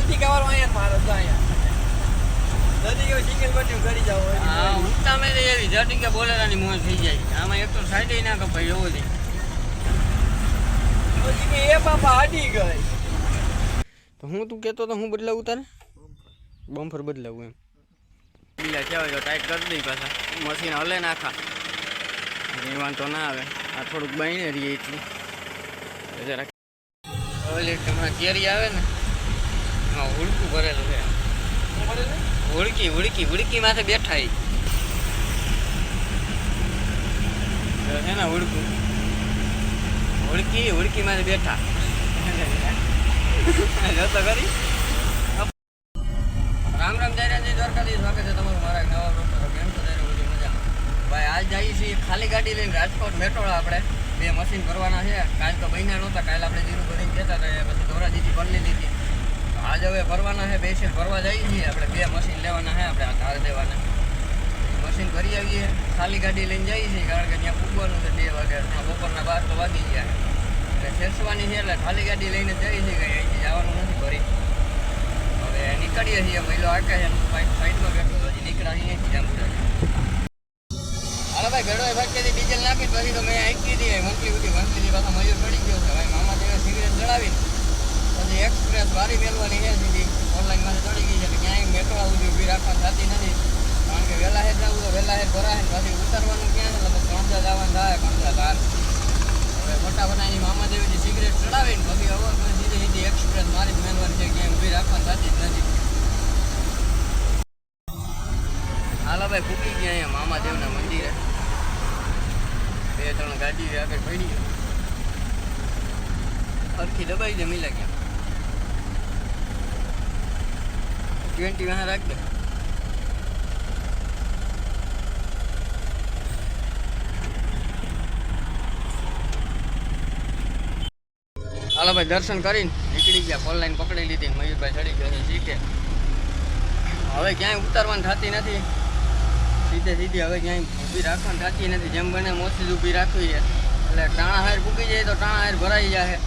અલથી કહેવાનું અહીંયા મારો તો અહીંયા. નથી કે સિંગલ બટન કરી જાવ હા હું તમે તો એવી જટી કે બોલેરાની મોજ થઈ જાય. આમાં એક તો સાઈડ ના કપાય એવો કે એ બાપા હાડી ગઈ. તો હું તું કહેતો તો હું બદલાવું તારે બમ્ફર બદલાવું એમ. બીલા કહેવાય તો ટાઈટ કરી દઈ પાછા. મશીન હલે નાખા એ વાંધો ના આવે. આ થોડુંક બાઈને રહીએ એટલું જરાક ઓલી તમારે કેરી આવે ને. હુડકું ભરેલું છે. ઉડકી ઉડકી ઉડકી માથે બેઠા છે ને ઉડકું. ઉડકી ઉડકી માથે બેઠા. જોતો કરી રામ રામ જય દ્વારકાજી સ્વાગત છે તમારું મારા નવા બ્લોગ કેમ છો? મજામાં. ભાઈ, આજ જઈએ છીએ ખાલી ગાડી લઈને રાજકોટ મેટ્રોળા આપણે. બે મશીન ભરવાના છે. કાલ તો બન્યા નહોતા, કાલ આપણે જીરું ભરીને હતા, પછી ધોરાજીથી ભરી લીધી. આજ હવે ફરવાના છે બેસે ફરવા જઈએ છીએ. આપણે બે મશીન લેવાના છે, આપણે આ ધાર દેવાના. મશીન ભરી આવીએ, ખાલી ગાડી લઈને જઈએ છીએ, કારણ કે ત્યાં પૂગવાનું છે, બે વાગે. બપોરના બાર તો વાગી ગયા એટલે શેરસવાની છે, એટલે ખાલી ગાડી લઈને જઈએ છીએ, કંઈ અહીંથી જવાનું નથી ભરી. હવે નીકળીએ છીએ, મહિલો આકે છે સાઈડમાં બેઠો હજી નીકળ્યા છીએ જાંબુડા હાલો ભાઈ ઘડો ભાઈ ડીઝલ નાખી, પછી તો મેં આંકી હતી મંથલી સુધી મંથલી પાછા મયુર પડી ગયો છે ભાઈ મામા દેવે સિગરેટ ચડાવીને પછી એક્સપ્રેસ વારી મેળવાની છે સીધી ઓનલાઈનમાંથી ચડી ગઈ છે એટલે ક્યાંય મેટ્રો સુધી ઊભી રાખવા થતી નથી કારણ કે વહેલા હાલો ભાઈ ફૂકી ગયા અહીંયા મામાદેવના મંદિરે. બે, ત્રણ ગાડી આગળ પડી સરખી દબાઈ દે લાગ્યા ટ્વેન્ટી વાહ રાખ દે. હાલો ભાઈ, દર્શન કરીને નીકળી ગયા. ફોન પકડી લીધી મયુરભાઈ ચડી ગયો સીટે હવે ક્યાંય ઉતારવાની થતી નથી. સીધે સીધી હવે ક્યાંય ઊભી રાખવાની થતી નથી. જેમ બને મોસી જ ઊભી રાખવી છે. એટલે ટાણા હાર પૂકી જાય તો ટાણા હાર ભરાઈ જાય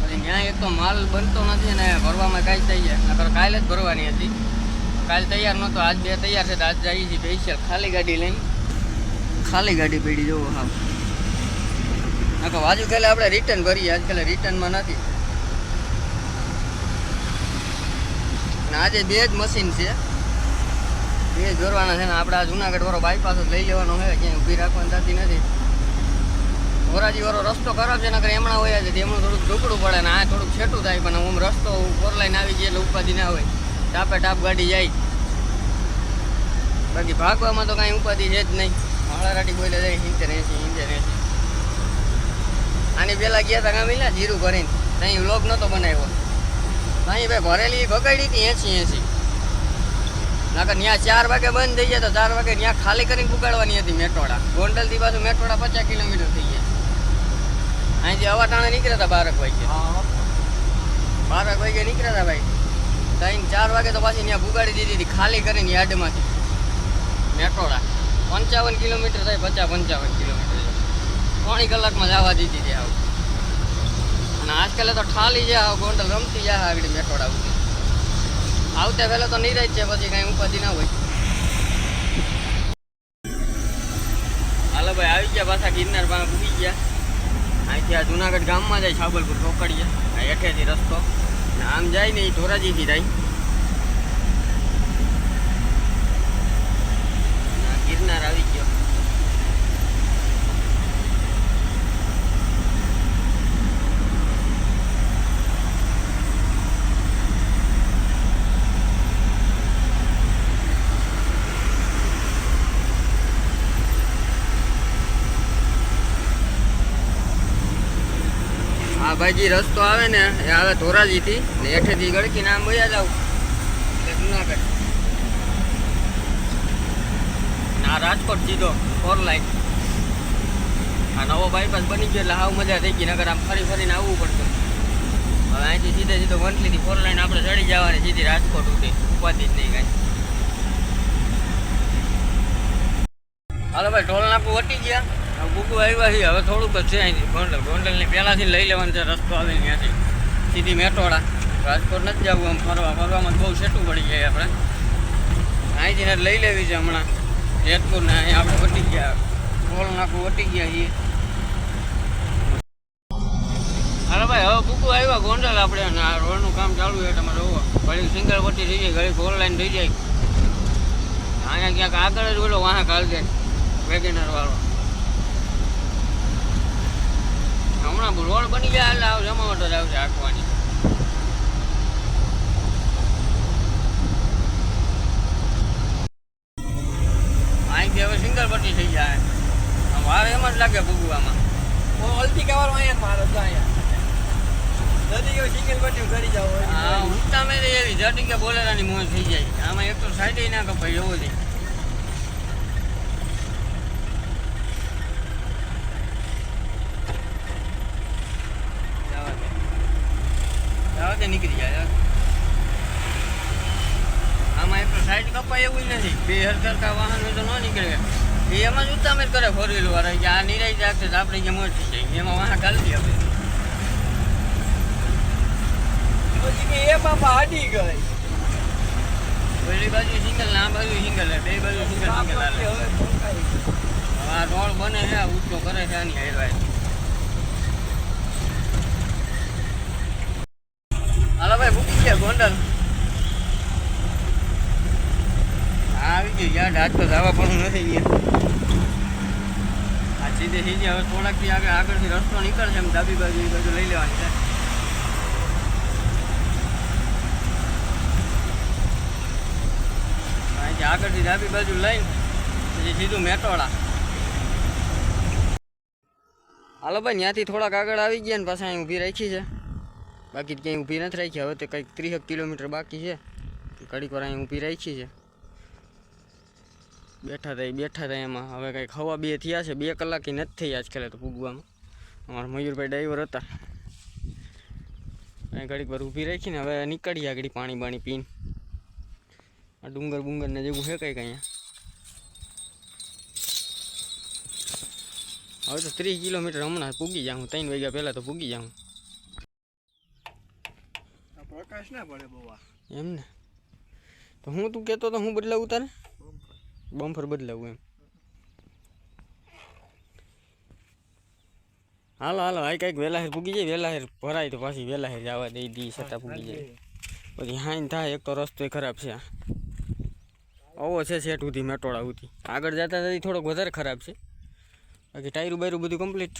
પછી ન્યાય એક તો માલ બનતો નથી ને ભરવામાં કાંઈ થઈ જાય. નકર કાલે જ ભરવાની હતી. કાલ તૈયાર નહોતો. આજ બે તૈયાર છે તો આજ જઈએ છીએ ફેશિયલ ખાલી ગાડી લઈને. ખાલી ગાડી પડી જવું હા નકર બાજુ કાલે આપણે રિટર્ન ભરીએ આજકાલ રિટર્નમાં નથી. અને આજે બે જ મશીન છે. બે જ ભરવાના છે ને આપણે આ જુનાગઢ વાળો બાયપાસ જ લઈ લેવાનો છે, ક્યાંય ઊભી રાખવાની થતી નથી. ધોરાજી વાળો રસ્તો ખરાબ છે, નકર એમણા હોય છે એમનું થોડુંક ઢોકળું પડે ને આ થોડુંક છેટું થાય, પણ હું રસ્તો ફોર લાઈન આવી ગઈ એટલે ઉપાધિ ના હોય. ટાપે ટાપ ગાડી જાય. બાકી ભાગવામાં તો કાંઈ ઉપાધિ છે જ નહીં. હાળારાટી બોલે જાય, સિત્તેર એંસી સિત્તેર એંસી આની પહેલાં ગયા હતા કામ મિલા જીરું ભરીને. ત્યાં વ્લોગ નહોતો બનાવ્યો. ત્યાં ભાઈ ભરેલી બગાડી હતી એસી એસી. નાકર ત્યાં ચાર વાગે બંધ થઈ જાય તો ચાર વાગે ત્યાં ખાલી કરીને પુગાડવાની હતી મેટોડા ગોંડલથી બાજુ મેટોડા પચાસ કિલોમીટર થઈ ગયા. અહીંથી અવાટાણે નીકળ્યા હતા બારક વાગે. બારક વાગે નીકળ્યા હતા ભાઈ. ત્યાં ચાર વાગે તો પાછી ત્યાં બુગાડી દીધી હતી ખાલી કરીને યાર્ડમાંથી. મેટોડા પંચાવન કિલોમીટર થાય પચાસ પંચાવન કિલોમીટર. ત્રણી કલાકમાં જવા દીધી હતી આવું. અને આજકાલ તો ઠાલી જાય આવું ગોંડલ રમતી જાય આગળ મેઠોડ આવતી આવતે પહેલાં તો નિરાજ છે, પછી કાંઈ ઉપાધિ ના હોય. હાલો ભાઈ, આવી ગયા પાછા ગિરનાર પાસે ઉગી ગયા. અહીંથી આ જુનાગઢ ગામમાં જાય છાબલપુર રોકડીયા આ હેઠેથી રસ્તો. ને આમ જાય ને એ ધોરાજીથી જાય. ગિરનાર આવી ગયો આ ભાઈ રસ્તો આવે ને, એ આવે ધોરાજીથી ને ગળકી ને આમ વયા જાવ એટલે જુનાગઢ. આ રાજકોટ સીધો ફોર લાઈન આ નવો બાયપાસ બની ગયો એટલે હાવ મજા થઈ ગઈ નગર આમ ફરી ફરીને આવવું પડતું હવે અહીંથી સીધે સીધો વંટલીથી ફોર લાઈન આપણે ચડી જવાની, સીધી રાજકોટ ઉઠી ઉપાધિ જ નહીં કાંઈ. હાલો ભાઈ ટોલ નાકું વટી ગયા. ગુગુ આવ્યા છે, હવે થોડુંક જ છે અહીંથી ગોંડલ. ગોંડલની પહેલાંથી લઈ લેવાનું છે, રસ્તો આવે ત્યાંથી. સીધી મેટોડા રાજકોટ નથી જવું આમ ફરવા. ફરવામાં બહુ સેટું પડી જાય આપણે. અહીંથી લઈ લેવી છે હમણાં. જેતપુર ને અહીંયા આપણે વટી ગયા. ટોલ નાખું વટી ગયા છીએ. અરે ભાઈ, હવે કુકુ આવ્યા ગોંડલ આપણે. આ રોડનું કામ ચાલુ છે, તમે જોવો. ઘડી સિંગલ વટી થઈ જાય ઘડી ઓનલાઈન થઈ જાય. અહીંયા ક્યાંક આગળ જ બોલો વાહ કાલ દે વેગેનર વાળો. હમણાં રોડ બની જાય એટલે આવ જમાવટ જ આવશે આખવાની અહીંથી હવે સિંગલ પટ્ટી થઈ જાય. આમ વાર એમ જ લાગે ભૂગવામાં. ઓલથી કહેવાનું અહીંયા મારો તો અહીંયા. નથી કે સિંગલ પટ્ટી કરી જાવ હા ઊંચા મેં એવી જટી કે બોલેરાની મોજ થઈ જાય. આમાં એક તો સાઈડ ના કપાય એવો છે જવા દે. નીકળી જાય આમાં એક સાઈડ કપાય એવું નથી. બે હરકરકા વાહન તો ન નીકળે. એ એમાં જ ઉતામેર કરે ફોર વ્હીલ વાળા. કે આ નિરાય જાગશે તો આપણે જે મોજ જાય. એમાં વાહન ચાલતી આપણે પછી કે એ બાપા હાડી ગઈ. પેલી બાજુ સિંગલ ના બાજુ સિંગલ બે બાજુ સિંગલ સિંગલ આ રોડ બને છે ઊંચો કરે છે આની હાઈરવાય હાલો ગયા ગોંડલ. આવી ગયું યાર આજ તો જવા પણ નથી આ સીધે સીધી હવે થોડાકથી આગળ આગળથી રસ્તો નીકળશે એમ ડાબી બાજુ, એ બાજુ લઈ લેવાની છે. આગળથી ડાબી બાજુ લઈને, પછી સીધું મેટોડા હાલો ભાઈ, ત્યાંથી થોડાક આગળ આવી ગયા ને પાછા અહીં ઊભી રાખી છે. બાકી તો ક્યાંય ઊભી નથી રાખી. હવે તો કંઈક ત્રીસેક કિલોમીટર બાકી છે. ઘડીક વાર અહીં ઊભી રાખી છે. બેઠા હતા બેઠા હતા એમાં. હવે કંઈક હવા બે થયા છે. બે કલાકી નથી થઈ આજકાલ તો પૂગવામાં અમારા મયુરભાઈ ડ્રાઈવર હતા. અહીં ઘડીક વાર ઊભી રાખીને હવે નીકળી આગળ પાણી બાણી પીને. આ ડુંગર બુંગર ને જેવું છે કંઈક અહીંયા. હવે તો ત્રીસ કિલોમીટર હમણાં પૂગી જાઉં. ત્રણ વાગ્યા પહેલાં તો પૂગી જાઉં. આ પ્રકાશ ના પડે બહુ આ. એમ ને? તો હું તું કહેતો તો હું બદલાવું તારે? બમ્ફર બદલાવું એમ. હાલો હાલો આ કંઈક વેલાહેર પૂગી જાય વેલાહેર ભરાય તો પાછી વેલાહેર જવા દઈ દી છતાં પૂગી જાય. પછી હાઈન થાય એક તો રસ્તો ખરાબ છે આ. આવો છે સેટ સુધી મેટોળા સુધી. આગળ જતા જતી થોડોક વધારે ખરાબ છે. બાકી ટાયરું બાયરું બધું કમ્પ્લીટ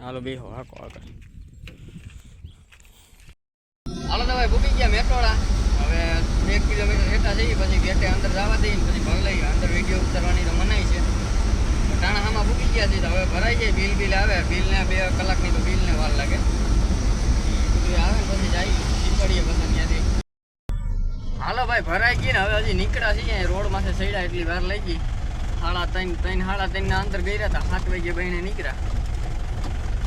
હાલો બેહો હાકો આગળ. હાલો તો ભાઈ ભૂકી ગયા મેટોળા. હવે એક કિલોમીટર હેઠા જઈએ, પછી ગેટે અંદર જવા દઈએ પછી ભગ લઈએ. અંદર વીડિયો ઉતારવાની તો મનાઈ છે. ટાણા હામાં ભૂકી ગયા છે તો હવે ભરાઈ જાય, બિલ બિલ આવે. બિલને બે કલાકની તો બિલને વાર લાગે. આવે ને પછી જાય, નીકળીએ પછી ત્યાંથી. હાલો ભાઈ, ભરાઈ ગઈ ને હવે હજી નીકળ્યા છીએ. રોડમાંથી સડ્યા એટલી વાર લઈ ગઈ. સાડા ત્રણ ત્રણ, સાડા ત્રણના અંદર ગયા હતા. સાત વાગે બહેને નીકળ્યા.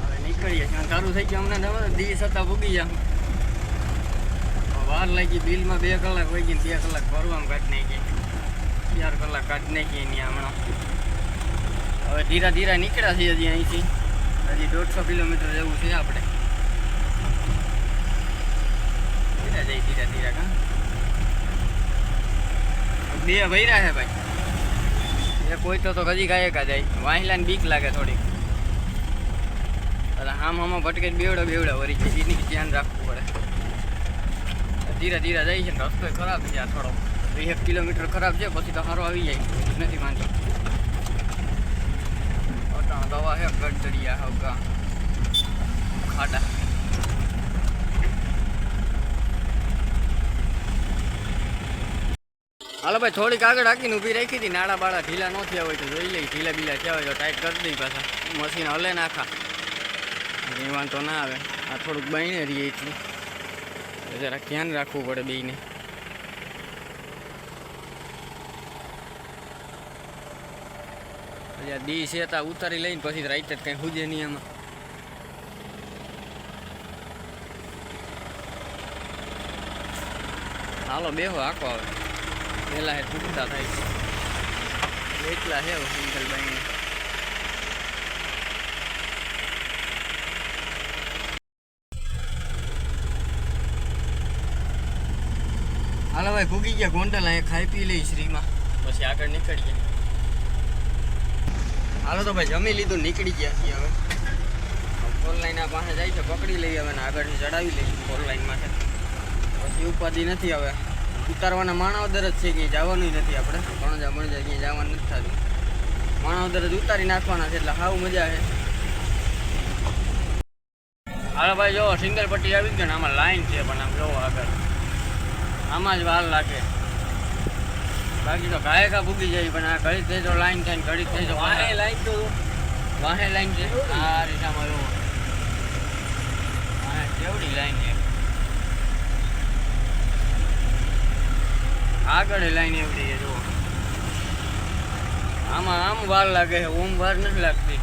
હવે નીકળીએ સારું થઈ ગયું અમને દી છતાં ભૂગી જાવ વાર લાગી બિલમાં બે કલાક વહી ગઈ ને બે કલાક ભરવામાં કાઢી નાખી. ચાર કલાક કાઢી નાખી એની હમણાં. હવે ધીરા ધીરા નીકળ્યા છીએ હજી અહીંથી. હજી દોઢસો કિલોમીટર જવું છે આપણે. ધીરા જઈ ધીરા ધીરા કા? બે ભૈરા છે ભાઈ. એ કોઈ તો તો હજી ગાયે કા જાય. વાહિલાને બીક લાગે થોડીક. એટલે આમ આમાં ભટકે બેવડા બેવડા વરી છે એની ધ્યાન રાખવું પડે. ધીરે ધીરે જાય છે રસ્તો ખરાબ છે આ થોડો વીસ કિલોમીટર ખરાબ છે, પછી તો સારો આવી જાય. નથી વાંધો. દવા છે ગડદડિયા હવકા ખાડા. હાલો ભાઈ, થોડીક આગળ હાકીને ઊભી રાખી હતી. નાળા બાળા ઢીલા ન થયા હોય તો જોઈ લઈ ઢીલા બીલા થયા હોય તો ટાઈટ કરી દઈ પાછા. મશીન હલે નાખા વાંધો ના આવે. આ થોડુંક બહીને રહીએ એટલું જરા ધ્યાન રાખવું પડે બેને આ દી છે તા ઉતારી લઈને પછી રાઈટ જ કઈ હુજે નહીં આમાં. હાલો, બેહો આખો આવે પેલા હે તૂટતા થાય એટલા હે સિંગલ હાલો ભાઈ ભૂગી ગયા ગોંડલ અહીંયા ખાઈ પી લઈ શ્રીમાં. પછી આગળ નીકળીએ. હાલો તો ભાઈ જમી લીધું નીકળી ગયા છીએ હવે. ફોર લાઈન પાસે જાય છે પકડી લઈએ હવે આગળથી ચડાવી લઈએ ફોર લાઈનમાંથી પછી ઉપાધિ નથી હવે. ઉતારવાના માણાવદર જ છે કે જવાનું નથી આપણે. ભણજા ભણજા ક્યાંય જવાનું નથી થતું. માણાવદર જ ઉતારી નાખવાના છે એટલે સાવ મજા છે હાલો ભાઈ જો સિંગલ પટ્ટી આવી ગયો ને આમાં લાઈન છે પણ આમ જોવો આગળ. આમાં જ વાર લાગે. બાકી તો ગાય કા ભૂગી જાય પણ આ ઘડી થઈ તો લાઈન થાય ઘડી થઈ તો વાહે લાઈન તો વાહે લાઈન છે? આ રીસામાં વાહે કેવડી લાઈન છે? આગળ લાઈન એવડી છે જુઓ. આમાં આમ વાર લાગે છે ઓમ વાર નથી લાગતી.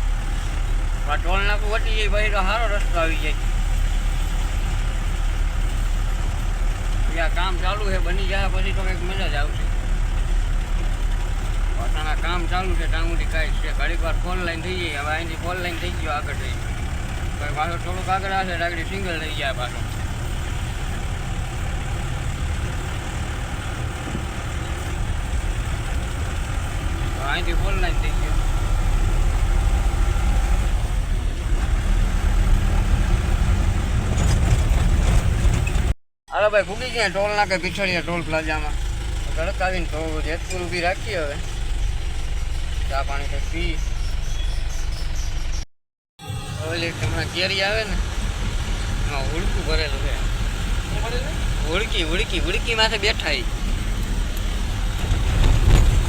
આ ટોલ નાકું વટી જાય ભાઈ તો સારો રસ્તો આવી જાય. ત્યાં કામ ચાલુ છે, બની જાય, પછી તો કંઈક મજા જ આવશે. પોતાના કામ ચાલુ છે, ત્યાં સુધી કાંઈ છે. ઘડીક વાર ફોન લાઈન થઈ જાય, હવે અહીંથી ફોન લાઈન થઈ ગયો આગળ થઈ ગયું પાછો થોડુંક આગળ આવશે આગળ સિંગલ થઈ જાય પાછો. અહીંથી ફોન લાઈન થઈ ગયો. હાલો ભાઈ ભૂગી ગયા ટોલ નાકે પીછળીયા ટોલ પ્લાઝામાં. ગળક આવીને તો જેતપુર ઊભી રાખી હવે. ચા પાણી કંઈક પી ઓલી હમણાં કેરી આવે ને, એમાં હુડકું ભરેલું છે. હુડકી હુડકી હુડકી માથે બેઠા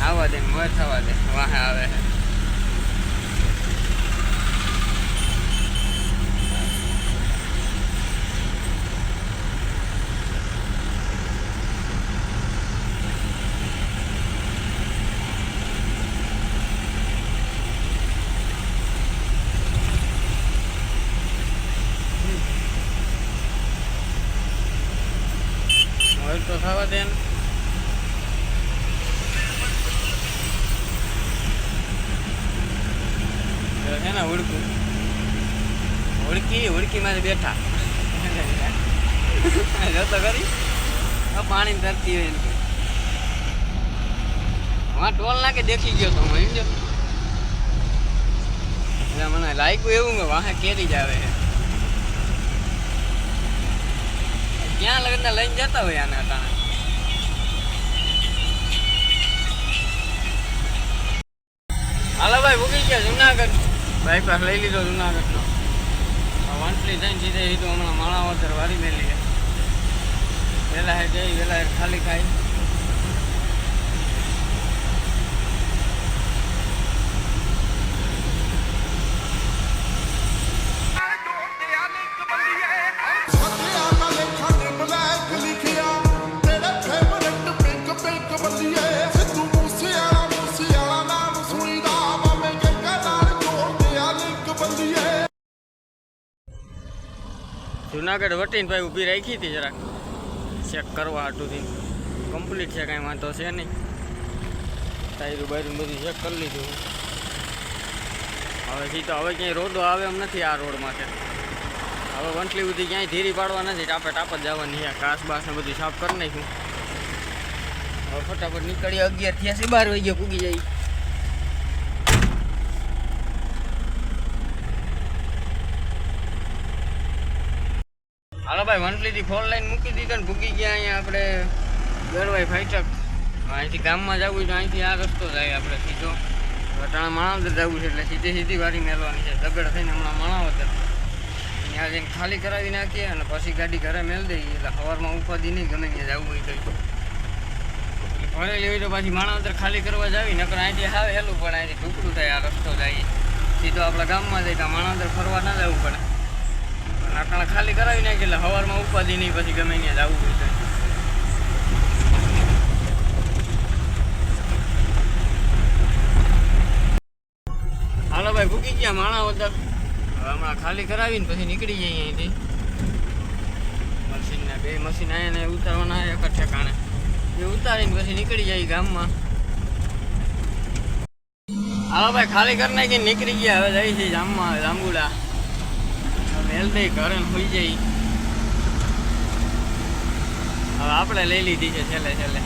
આવવા દે મોર થવા દે. વાહે આવે છે મોર તો થવા દે ને જો છે ને હુડકું હુડકી હુડકી મારે બેઠા. જતો કરી પાણી ધરતી હોય હા ટોલ નાકે દેખી ગયો તો સમજો એટલે મને લાગ્યું એવું કે વાહે કેરી જ આવે. ક્યાં લગ્ન લઈને જતા હોય આને અટાણે હાલો ભાઈ ભૂગી ગયા જુનાગઢ. બાઈપાસ લઈ લીધો જુનાગઢનો વંટલી થઈને સીધે સીધું હમણાં માણાવતર વારી મેલી છે વહેલા જઈ વહેલા ખાલી ખાઈ. જુનાગઢ વટીને ભાઈ ઊભી રાખી હતી જરાક. ચેક કરવા હાટુથી. કમ્પ્લીટ છે કાંઈ વાંધો છે નહીં. ટાયરું બાયરું બધું ચેક કરી લીધું. હવે તો હવે ક્યાંય રોડો આવે એમ નથી આ રોડ માટે. હવે વંટલી સુધી ક્યાંય ધીરી પાડવા નથી. ટાપે ટાપ જ જવાની છે. કાસ બાસ ને બધું સાફ કરી નાખ્યું. હવે ફટાફટ નીકળી અગિયાર થયા બાર વાગ્યા પૂગી જાય. હાલો ભાઈ વનપ્લીથી ફોન લાઈન મૂકી દીધો ને ભૂકી ગયા અહીંયા આપણે ગરવાઈ ફાઈટક અહીંથી ગામમાં જવું હોય તો અહીંથી આ રસ્તો જાય આપણે સીધો. વટાણા માણાવદર જવું છે, એટલે સીધી સીધી વારી મેળવાની છે. દગડ થઈને હમણાં માણાવદર. ત્યાં જઈને ખાલી કરાવી નાખીએ અને પછી ગાડી ઘરે મેળ દઈએ. એટલે સવારમાં ઉપાધિ નહીં, ગમે ત્યાં જવું હોય તો એટલે લેવી તો પછી માણાવદર ખાલી કરવા જાવી, નકર અહીંથી હાવ હેલું પણ અહીંથી ઢૂકડું થાય, આ રસ્તો જાય. સીધો આપણા ગામમાં જાય, તો માણાવદર ફરવા ના જવું પડે. નાકણા ખાલી કરાવી નાખી એટલે સવારમાં ઉપાધિ નહીં, પછી ગમે ત્યાં જવું હોય તો. હાલો ભાઈ, ભૂકી ગયા માણા હવે હમણાં ખાલી કરાવીને પછી નીકળી જઈએ અહીંથી. મશીનના બે મશીન આવ્યા ને ઉતારવાના આવ્યા એક ઠેકાણે. એ ઉતારીને પછી નીકળી જાય ગામમાં. હાલો ભાઈ, ખાલી કરી નાખીને નીકળી ગયા. હવે જાય છે જામમાં, જાંબુડા. મેલ દઈ ઘરે હોઈ જાય. હવે આપણે લઈ લીધી છે છેલ્લે છેલ્લે.